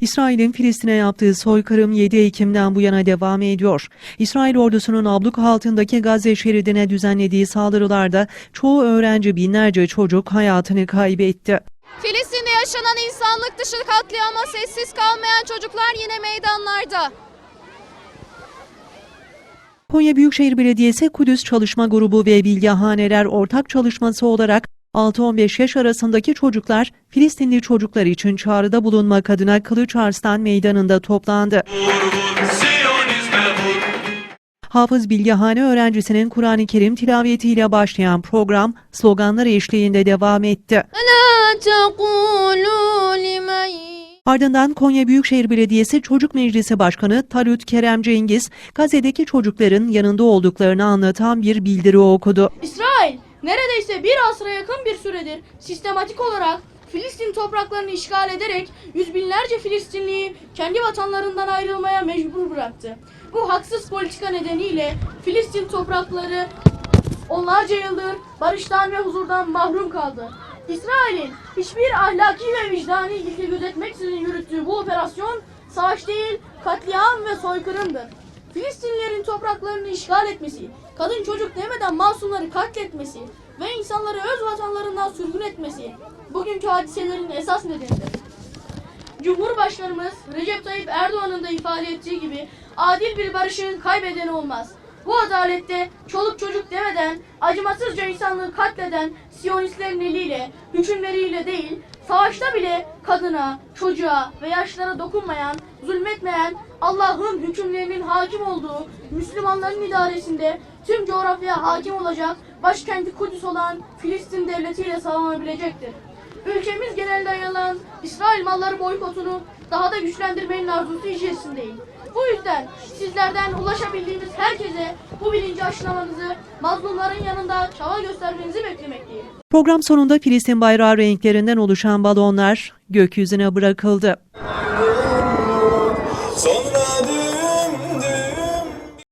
İsrail'in Filistin'e yaptığı soykırım 7 Ekim'den bu yana devam ediyor. İsrail ordusunun abluk altındaki Gazze şeridine düzenlediği saldırılarda çoğu öğrenci binlerce çocuk hayatını kaybetti. Filistin'de yaşanan insanlık dışı katliama sessiz kalmayan çocuklar yine meydanlarda. Konya Büyükşehir Belediyesi Kudüs Çalışma Grubu ve Bilgehaneler Ortak Çalışması olarak 6-15 yaş arasındaki çocuklar Filistinli çocuklar için çağrıda bulunmak adına Kılıç Arslan Meydanı'nda toplandı. Hafız Bilgehane öğrencisinin Kur'an-ı Kerim tilavetiyle başlayan program sloganlar eşliğinde devam etti. Ardından Konya Büyükşehir Belediyesi Çocuk Meclisi Başkanı Talut Kerem Cengiz, Gazze'deki çocukların yanında olduklarını anlatan bir bildiri okudu. İsrail neredeyse bir asra yakın bir süredir sistematik olarak Filistin topraklarını işgal ederek yüz binlerce Filistinliyi kendi vatanlarından ayrılmaya mecbur bıraktı. Bu haksız politika nedeniyle Filistin toprakları onlarca yıldır barıştan ve huzurdan mahrum kaldı. İsrail'in hiçbir ahlaki ve vicdani ilke gözetmeksizin yürüttüğü bu operasyon savaş değil, katliam ve soykırımdır. Filistinlilerin topraklarını işgal etmesi, kadın çocuk demeden masumları katletmesi ve insanları öz vatanlarından sürgün etmesi bugünkü hadiselerin esas nedenidir. Cumhurbaşkanımız Recep Tayyip Erdoğan'ın da ifade ettiği gibi adil bir barışın kaybedeni olmaz. Bu adalette çoluk çocuk demeden acımasızca insanlığı katleden Siyonistlerin eliyle, hükümleriyle değil, savaşta bile kadına, çocuğa ve yaşlara dokunmayan, zulmetmeyen, Allah'ın hükümlerinin hakim olduğu Müslümanların idaresinde tüm coğrafyaya hakim olacak başkenti Kudüs olan Filistin devletiyle sağlanabilecektir. Ülkemiz genelde yayılan İsrail malları boykotunu daha da güçlendirmenin arzusu içerisindeyim. Yüzden sizlerden ulaşabildiğimiz herkese bu bilinci aşılamanızı, mazlumların yanında çaba göstermenizi beklemekteyim. Program sonunda Filistin bayrağı renklerinden oluşan balonlar gökyüzüne bırakıldı.